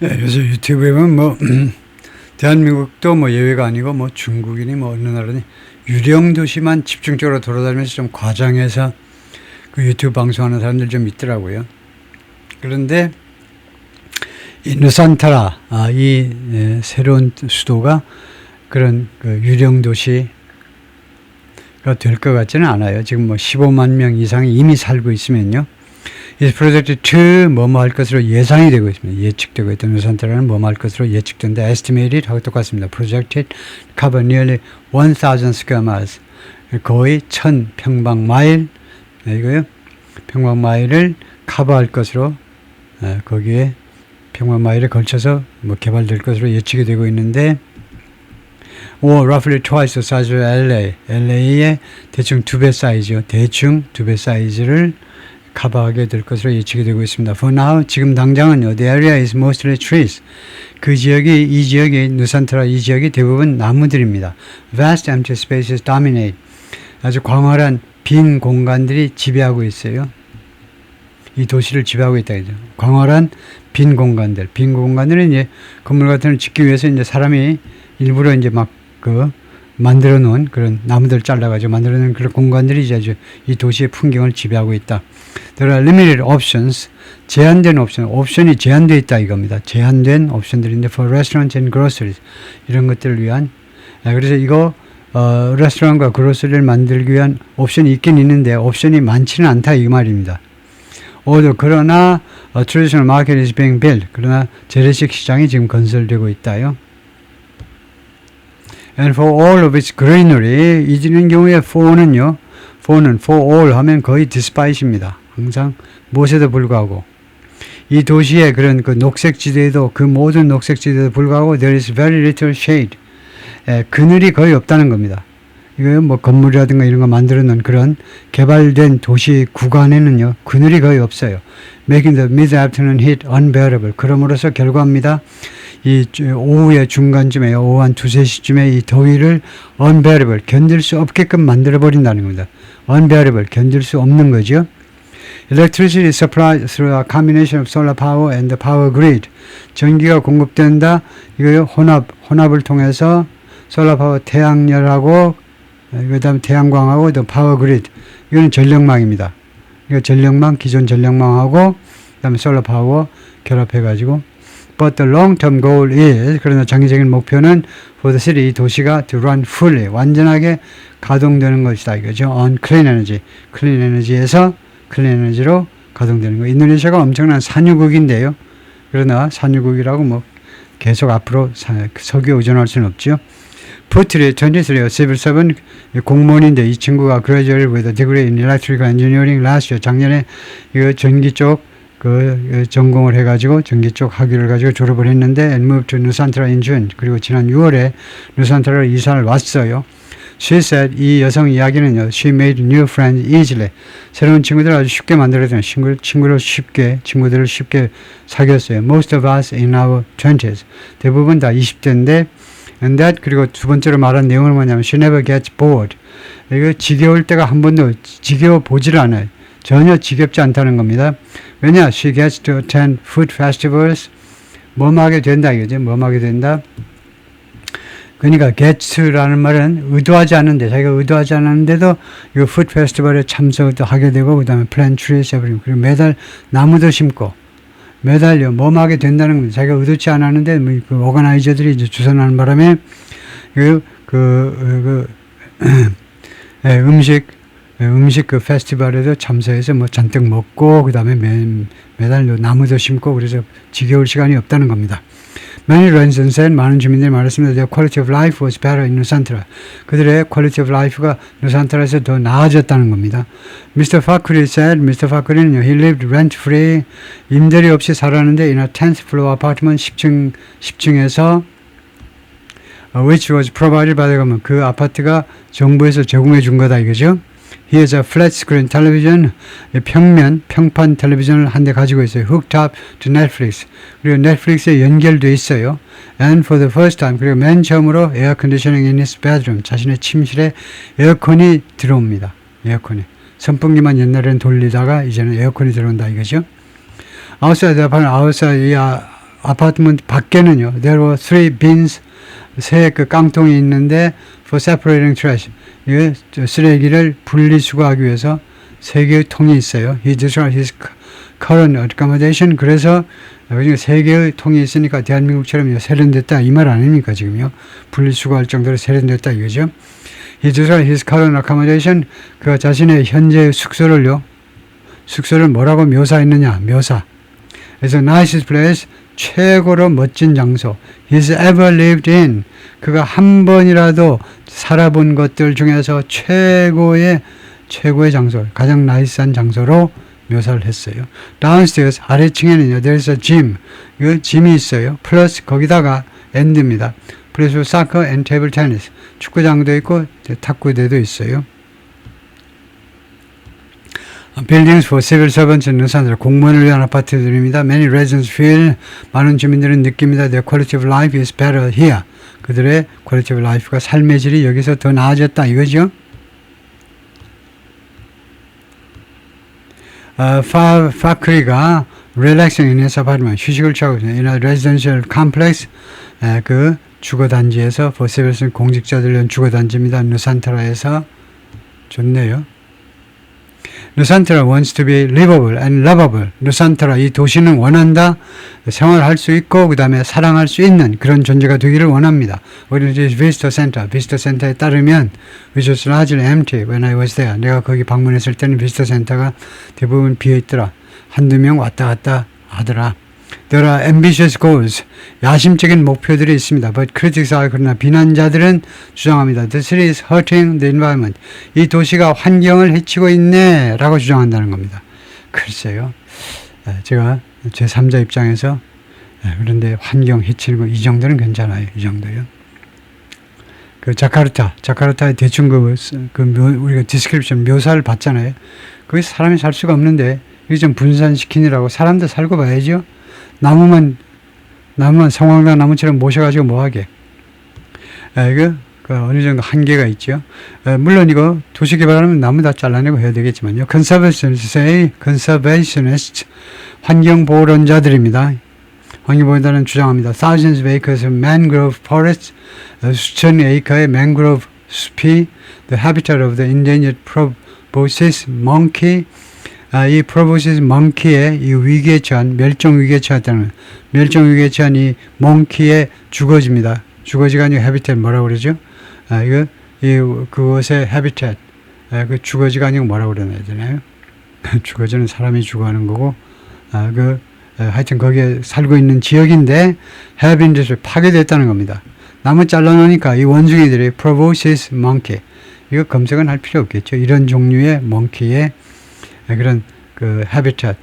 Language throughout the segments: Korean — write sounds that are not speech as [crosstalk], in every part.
네, 요새 유튜브에 보면 뭐 대한민국도 뭐 예외가 아니고 뭐 중국이니 뭐 어느 나라니 유령 도시만 집중적으로 돌아다니면서 좀 과장해서 그 유튜브 방송하는 사람들 좀 있더라고요. 그런데 이 누산타라 아, 이 예, 새로운 수도가 그런 그 유령 도시 가 될 것 같지는 않아요. 지금 뭐 15만 명 이상이 이미 살고 있으면요. 이 프로젝트 2 뭐뭐 할 것으로 예상이 되고 있습니다. 예측되고 있던 누산타라는 뭐뭐 할 것으로 예측된다. estimated 하고 똑같습니다. projected cover nearly 1000 square miles. 거의 1000 평방 마일 네, 이거요. 평방 마일을 커버할 것으로 어, 거기에 평방 마일에 걸쳐서 뭐 개발될 것으로 예측이 되고 있는데 or roughly twice the size of LA. LA의 대충 두 배 사이즈요. 대충 두 배 사이즈를 커버하게 될 것으로 예측이 되고 있습니다. For now, 지금 당장은요. The area is mostly trees. 그 지역이 이 지역이 누산타라 이 지역이 대부분 나무들입니다. Vast empty spaces dominate. 아주 광활한 빈 공간들이 지배하고 있어요. 이 도시를 지배하고 있다 이죠. 광활한 빈 공간들, 빈 공간들은 이제 건물 같은 걸 짓기 위해서 이제 사람이 일부러 이제 막 그 만들어 놓은 그런 나무들 잘라가지고 만들어 놓은 그런 공간들이 이제 이 도시의 풍경을 지배하고 있다. There are limited options. 제한된 옵션, 옵션이 제한되어 있다 이겁니다. 제한된 옵션들인데 for restaurants and groceries 이런 것들을 위한 아, 그래서 이거 어, 레스토랑과 그로스를 만들기 위한 옵션이 있긴 있는데 옵션이 많지는 않다 이 말입니다. 오도 그러나 어, traditional market is being built. 그러나 재래식 시장이 지금 건설되고 있다요. And for all of its greenery 이지는 경우에 for는요. for는 for all 하면 거의 despite입니다. 항상 무엇에도 불구하고 이 도시의 그런 그 녹색 지대에도 그 모든 녹색 지대에도 불구하고 there is very little shade. 에, 그늘이 거의 없다는 겁니다. 이거 뭐 건물이라든가 이런 거 만들어 놓은 그런 개발된 도시 구간에는요 그늘이 거의 없어요. Making the mid-afternoon heat unbearable. 그럼으로써 결과입니다. 이 주- 오후의 중간쯤에 오후 한 두세 시쯤에 이 더위를 unbearable 견딜 수 없게끔 만들어 버린다는 겁니다. unbearable 견딜 수 없는 거죠. Electricity is supplied through a combination of solar power and the power grid. 전기가 공급된다. 이거요 혼합 혼합을 통해서 솔라 파워 태양열하고 그다음에 태양광하고 또 파워 그리드 이거는 전력망입니다. 이거 전력망 기존 전력망하고 그다음에 솔라 파워 결합해 가지고 But the long-term goal is 그러나 장기적인 목표는 for the city 이 도시가 to run fully 완전하게 가동되는 것이다 이거죠. On clean energy, clean energy에서 clean energy로 가동되는 거. 인도네시아가 엄청난 산유국인데요. 그러나 산유국이라고 뭐 계속 앞으로 사- 석유에 의존할 수는 없죠. 푸트리 23, civil 공무원인데 이 친구가 graduated with a degree in electrical engineering last year. 작년에 이거 전기 쪽 그 전공을 해가지고 전기 쪽 학위를 가지고 졸업을 했는데 moved to in June. 그리고 지난 6월에 누산타라로 이사를 왔어요. She said 이 여성 이야기는요. She made new friends easily. 새로운 친구들을 아주 쉽게 만들었어요. 친구, 친구를 쉽게 친구들을 쉽게 사귀었어요. Most of us in our 20s. 대부분 다 20대인데 And that 그리고 두 번째로 말한 내용은 뭐냐면 she never gets bored. 이거 지겨울 때가 한 번도 지겨워 보질 않아요. 전혀 지겹지 않다는 겁니다. 왜냐? She gets to attend food festivals. 뭐하게 된다 이거죠. 뭐하게 된다. 그러니까 gets라는 말은 의도하지 않는데 자기가 의도하지 않았는데도 이 푸드 페스티벌에 참석도 하게 되고 그다음에 plant trees every 그리고 매달 나무도 심고 매달 요 몸하게 된다는 겁니다. 자기가 의도치 않았는데 뭐 그 오가나이저들이 이제 주선하는 바람에 그, 그, 그 [clears throat] 예, 음식 예, 음식 그 페스티벌에도 참석해서 뭐 잔뜩 먹고 그다음에 매, 매달 요 나무도 심고 그래서 지겨울 시간이 없다는 겁니다. Many residents said 많은 주민들이 말했습니다. Their quality of life was better in Nusantara. 그들의 quality of life가 누산타라에서 더 나아졌다는 겁니다. Mr. Fakuri said, Mr. Fakuri는요, he lived rent free, 임대료 없이 살았는데 in a 10th floor apartment 10층 10층에서 which was provided by the government. 그 아파트가 정부에서 제공해 준 거다 이거죠. Flat screen television, 평면, 평판 텔레비전을 한 대 가지고 있어요. Hooked up to Netflix. 그리고 넷플릭스에 연결돼 있어요. And for the first time, 그리고 맨 처음으로 air conditioning in his bedroom. 자신의 침실에 에어컨이 들어옵니다. 에어컨이. 선풍기만 옛날에는 돌리다가 이제는 에어컨이 들어온다 이거죠. outside the apartment, outside 이 아, 아파트먼트 밖에는요. There were three bins 세그 깡통이 있는데 for separating trash. 이 쓰레기를 분리 수거하기 위해서 세 개의 통이 있어요. Described his current accommodation. 그래서 세 개의 통이 있으니까 대한민국처럼 세련됐다 이 말 아닙니까 지금요? 분리 수거할 정도로 세련됐다 이거죠. Described his current accommodation. 그 자신의 현재 숙소를요. 숙소를 뭐라고 묘사했느냐? 묘사. 그래서 nicest place 최고로 멋진 장소. He's ever lived in. 그가 한 번이라도 살아본 것들 중에서 최고의 최고의 장소, 가장 나이스한 장소로 묘사를 했어요. downstairs 아래층에는요, there's a gym. 그 짐이 있어요. 플러스 거기다가 end입니다. 그래서 soccer and table tennis. 축구장도 있고 탁구대도 있어요. Buildings for civil servants in Angeles. 공무원을 위한 아파트들입니다. Many residents feel 많은 주민들은 느낍니다. Their quality of life is better here. 그들의 quality of life가 삶의 질이 여기서 더 나아졌다 이거죠. 어, 파, 파크리가 relaxing in his apartment 휴식을 취하고 있습니다. In a residential complex 에, 그 주거단지에서 for civil 공직자들 위한 주거단지입니다. 누산타라에서 좋네요. 루산트라 wants to be livable and lovable. 루산트라 이 도시는 원한다. 생활할 수 있고 그 다음에 사랑할 수 있는 그런 존재가 되기를 원합니다. 우리는 이제 비스터 센터, 비스터 센터에 따르면 which was largely empty when I was there. 내가 거기 방문했을 때는 비스터 센터가 대부분 비어 있더라. 한두 명 왔다 갔다 하더라. There are ambitious goals. 야심적인 목표들이 있습니다. But critics are 그러나 비난자들은 주장합니다. The city is hurting the environment. 이 도시가 환경을 해치고 있네 라고 주장한다는 겁니다. 글쎄요. 에, 제가 제 3자 입장에서 에, 그런데 환경 해치는 거 이 정도는 괜찮아요. 이 정도요. 그 자카르타, 자카르타의 대충 그, 그 묘, 우리가 디스크립션 묘사를 봤잖아요. 거기 사람이 살 수가 없는데 이게 좀 분산시키느라고 사람도 살고 봐야죠. 나무만 나무만 성황당 나무처럼 모셔가지고 뭐하게? 에, 이거 그 어느 정도 한계가 있죠. 에, 물론 이거 도시 개발하면 나무 다 잘라내고 해야 되겠지만요. conservationists, conservationists 환경 보호론자들입니다. 환경보호단은 주장합니다. Thousands of acres of mangrove forests, 어, 수천 에이커의 mangrove 숲이 the habitat of the endangered proboscis monkey 아, 이 프로보시스 몽키의 이 위기에 처한 멸종 위기에 처했다는 멸종 위기에 처한 이 몽키의 주거지입니다. 주거지가 아니고 해비텟 뭐라고 그러죠? 아, 이거 이 그것의 해비텟 아, 그 주거지가 아니고 뭐라고 그러나야 되나요? [laughs] 주거지는 사람이 주거하는 거고 아, 그 에, 하여튼 거기에 살고 있는 지역인데 해빈듯이 파괴됐다는 겁니다. 나무 잘라놓으니까 이 원숭이들이 프로보시스 몽키 이거 검색은 할 필요 없겠죠. 이런 종류의 몽키의 그런 그 헤비텟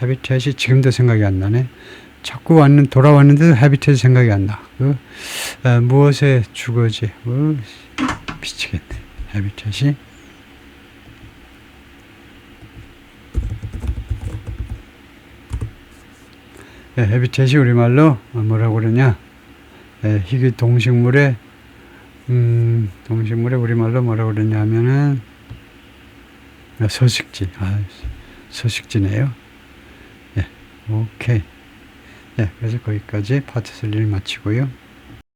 헤비텟이 지금도 생각이 안 나네. 자꾸 왔는 돌아왔는데도 헤비텟이 생각이 안 나. 그 에, 무엇의 주거지? 어, 미치겠네. 헤비텟이 예, 헤비텟이 우리말로 뭐라고 그러냐? 예, 희귀 동식물의 음, 동식물의 우리말로 뭐라고 그러냐 하면은 아, 서식지. 아, 서식지네요. 예, 오케이. 예, 그래서 거기까지 파트 3를 마치고요.